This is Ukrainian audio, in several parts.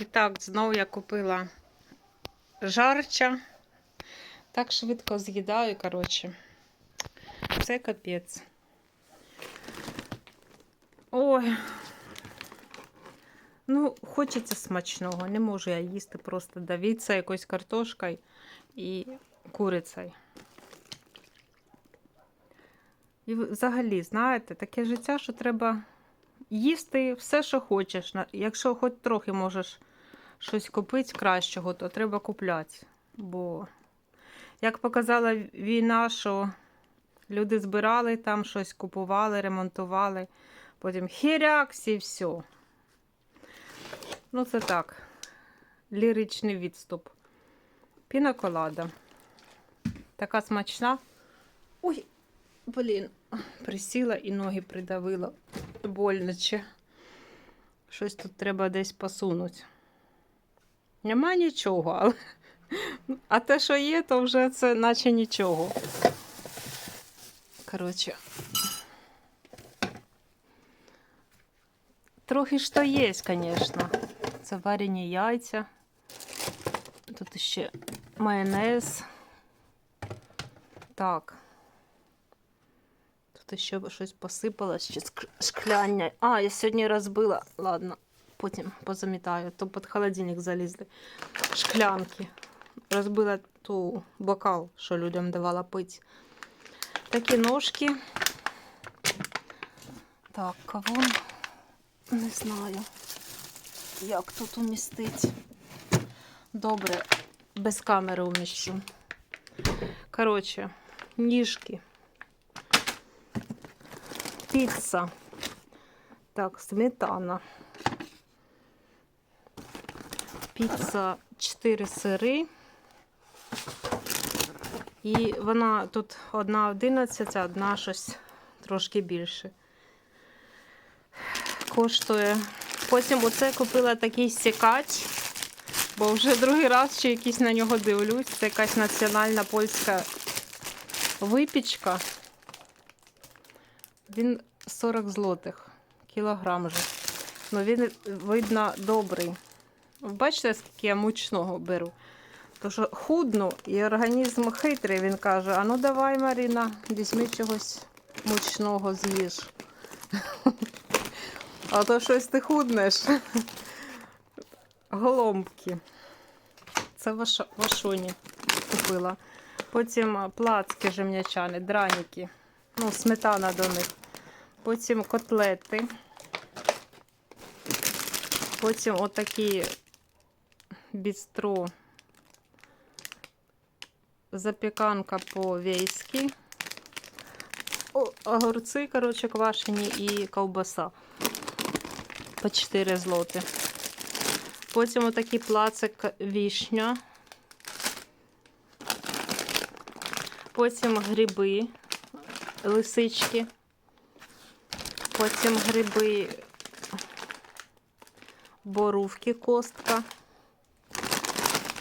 І так, знову я купила жарча. Так швидко з'їдаю, коротше. Це капець. Ой. Ну, хочеться смачного. Не можу я їсти просто давіться якоюсь картошкою і курицею. І взагалі, знаєте, таке життя, що треба їсти все, що хочеш. Якщо хоч трохи можеш щось купити кращого, то треба купляти. Бо, як показала війна, що люди збирали там щось, купували, ремонтували, потім хірякс і все. Ну, це так. Ліричний відступ. Пінаколада. Така смачна. Ой, блін, присіла і ноги придавила. Больниче. Щось тут треба десь посунути. Нема нічого, але. А те, що є, то вже це наче нічого. Коротше. Трохи ж то є, звісно. Це варені яйця. Тут ще майонез. Так. Тут ще щось посипалось, ще шкляння. А, я сьогодні розбила. Ладно, потім позамітаю. То під холодильник залізли. Шклянки. Розбила ту бокал, що людям давала пити. Такі ножки. Так, кавун. Не знаю, як тут умістить. Добре, без камери уміщу. Коротше, ніжки. Піца. Так, сметана. Піца 4 сири. І вона тут одна 11, а одна щось трошки більше. Коштує. Потім оце купила такий сікач, бо вже другий раз ще якийсь на нього дивлюсь. Це якась національна польська випічка. Він 40 злотих кілограм вже. Ну він, видно, добрий. Бачите, скільки я мучного беру? Тому що худну і організм хитрий, він каже: а ну давай, Маріна, візьми чогось мучного з'їж. А то щось ти худнеш. Голомбки. Це ваша, вашоні купила. Потім плацки жем'ячани, драніки. Ну, сметана до них. Потім котлети. Потім отакі бістро. Запіканка по-вейськи. Огурці, коротше, квашені і ковбаса по 4 злоти. Потім отакий плацик вішня. Потім гриби, лисички. Потім гриби борувки, костка.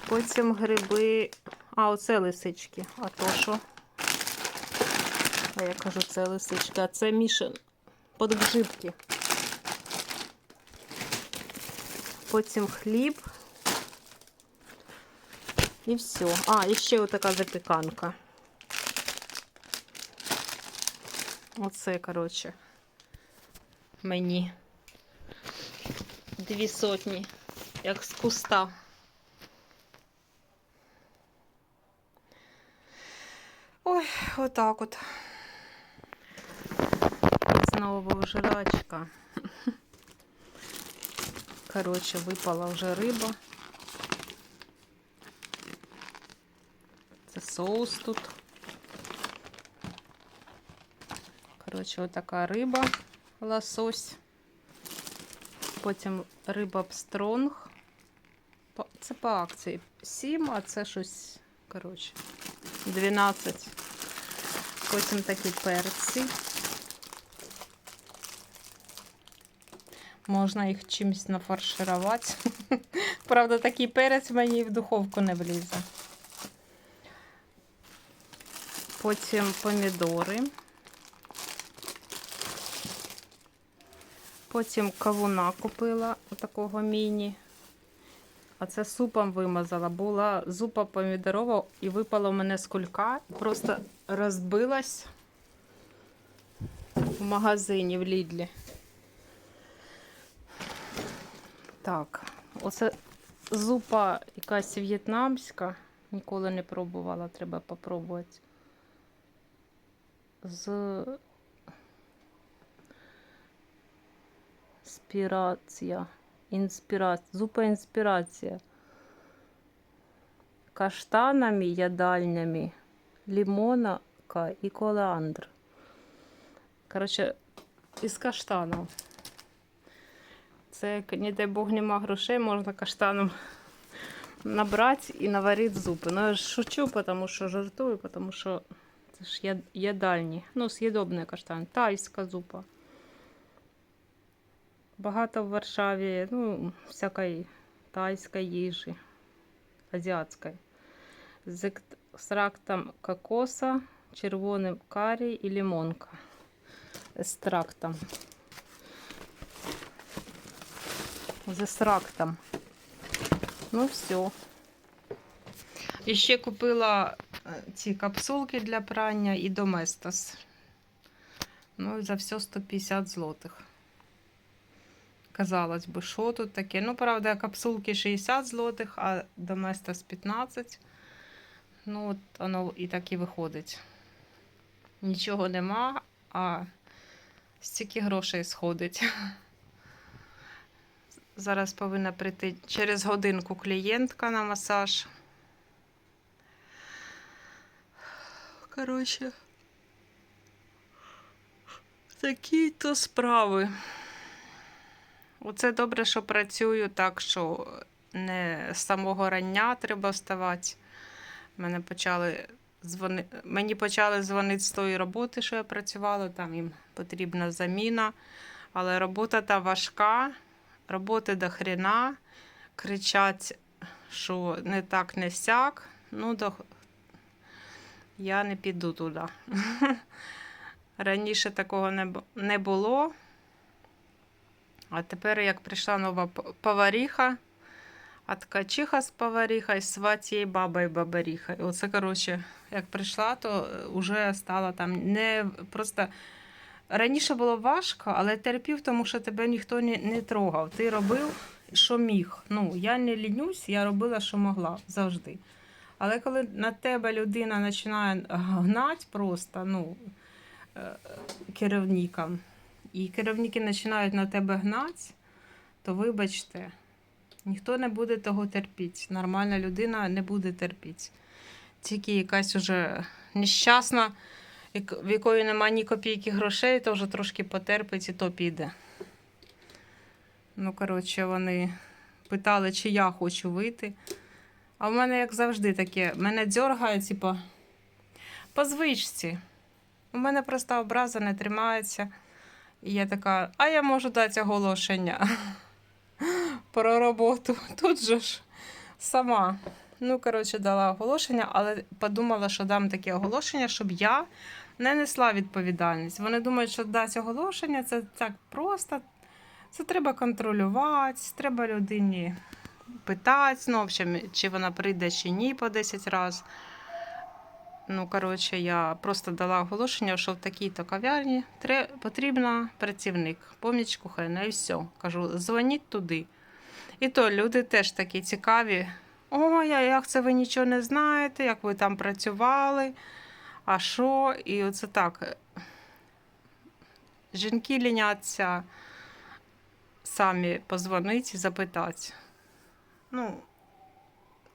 Потім гриби. А, оце лисички. А то що? А я кажу, це лисички, а це мішан. Подгжибки. Потім хліб. І все. А, і ще отака запіканка. Оце, коротше, мені дві сотні, як з куста. отак от. Знову жрачка. Коротше, випала вже риба. Це соус тут. Коротше, отака риба, лосось. Потім риба пстронг. По- Це по акції 7, а це щось, коротше, 12. Потім такі перці. Можна їх чимось нафарширувати. Правда, такий перець мені в духовку не влізе. Потім помідори. Потім кавуна купила такого міні. А це супом вимазала. Була зупа помідорова і випала в мене з кулька. Просто розбилась в магазині в Лідлі. Так, оце зупа якась в'єтнамська. Ніколи не пробувала, треба попробувати. З спірація. Інспірація. Зупа інспірація. Каштанами ядальнями, лимонака і колеандр. Коротше, із каштаном. Це, не дай Бог, нема грошей, можна каштаном набрати і наварити зупи. Ну, я шучу, тому що жартую, тому що це ж ядальні. Ну, з'їдобний каштан. Тайська зупа. Багато в Варшаві, ну, всякої тайської їжі, азіатської. З ек- екстрактом кокоса, червоним карі і лимонка. Екстрактом. З екстрактом. Ну, все. І ще купила е, ці капсулки для прання і Доместос. Ну, за все 150 злотих. Казалось би, що тут таке? Ну, правда, капсулки 60 злотих, а Доместос 15. Ну, от воно і так і виходить. Нічого нема, а стільки грошей сходить. Зараз повинна прийти через годинку клієнтка на масаж. Коротше, такі то справи. Оце добре, що працюю так, що не з самого рання треба вставати. Мене почали дзвони... Мені почали дзвонити з тої роботи, що я працювала, там їм потрібна заміна. Але робота та важка, роботи до хрена, кричать, що не так, не сяк. Ну, до... я не піду туди. Раніше такого не, було. А тепер, як прийшла нова поваріха, а ткачиха з поваріха, і сватією баба і бабаріха. І оце, коротше, як прийшла, то вже стала там не просто. Раніше було важко, але терпів, тому що тебе ніхто не, не трогав. Ти робив, що міг. Ну, я не лінюсь, я робила, що могла завжди. Але коли на тебе людина починає гнати просто, ну, е, керівникам, і керівники починають на тебе гнати, то вибачте, ніхто не буде того терпіти. Нормальна людина не буде терпіти. Тільки якась уже нещасна, в якої немає ні копійки грошей, то вже трошки потерпить і то піде. Ну, коротше, вони питали, чи я хочу вийти. А в мене, як завжди, таке, мене дзьоргає, типу, по звичці. У мене просто образа не тримається. І я така, а я можу дати оголошення про роботу. Тут же ж сама. Ну, коротше, дала оголошення, але подумала, що дам таке оголошення, щоб я не несла відповідальність. Вони думають, що дати оголошення це так просто. Це треба контролювати, треба людині питати, ну, в общем, чи вона прийде чи ні по 10 разів. Ну, коротше, я просто дала оголошення, що в такій-то кав'ярні потрібна працівник, поміч кухарна, і все. Кажу, дзвоніть туди. І то люди теж такі цікаві. Ой, а як це ви нічого не знаєте, як ви там працювали, а що? І оце так. Жінки ліняться самі позвонити і запитати. Ну,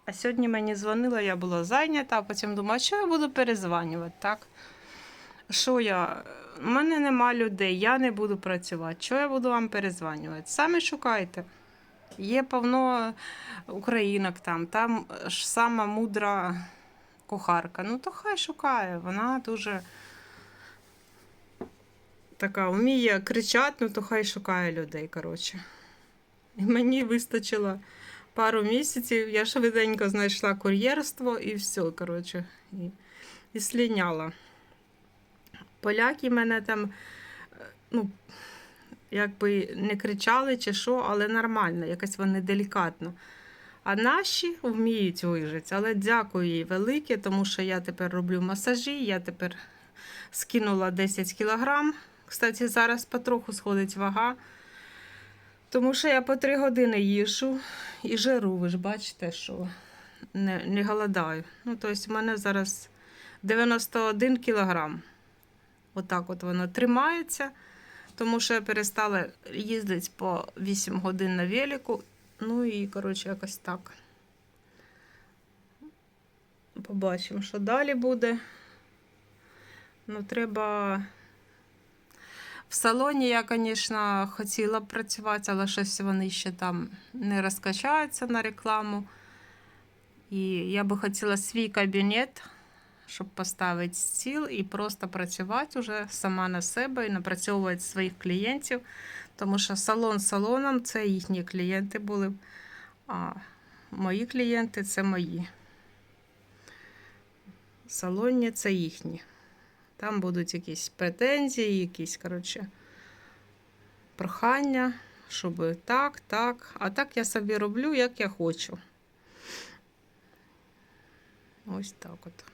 а сьогодні мені дзвонила, я була зайнята, а потім думаю, а що я буду перезванювати, так? Що я? У мене нема людей, я не буду працювати. Що я буду вам перезванювати? Самі шукайте. Є повно українок там, там ж сама мудра кухарка. Ну, то хай шукає. Вона дуже така вміє кричати, ну то хай шукає людей, коротше. І мені вистачило пару місяців, я швиденько знайшла кур'єрство і все, коротше, і, і сліняла. Поляки мене там, е, ну, якби не кричали чи що, але нормально, якось вони делікатно. А наші вміють вижити. Але дякую їй велике, тому що я тепер роблю масажі, я тепер скинула 10 кілограм. Кстати, зараз потроху сходить вага. Тому що я по 3 години їжу і жиру, ви ж бачите, що не, не голодаю. Ну, тобто, в мене зараз 91 кілограм. Отак от воно тримається, тому що я перестала їздити по 8 годин на велику. Ну і, коротше, якось так. Побачимо, що далі буде. Ну, треба. В салоні я, звісно, хотіла б працювати, але щось вони ще там не розкачаються на рекламу. І я би хотіла свій кабінет, щоб поставити стіл і просто працювати уже сама на себе і напрацьовувати своїх клієнтів. Тому що салон салоном це їхні клієнти були. А мої клієнти це мої. Салонні це їхні. Там будуть якісь претензії, якісь, коротше, прохання, щоб так, так. А так я собі роблю, як я хочу. Ось так от.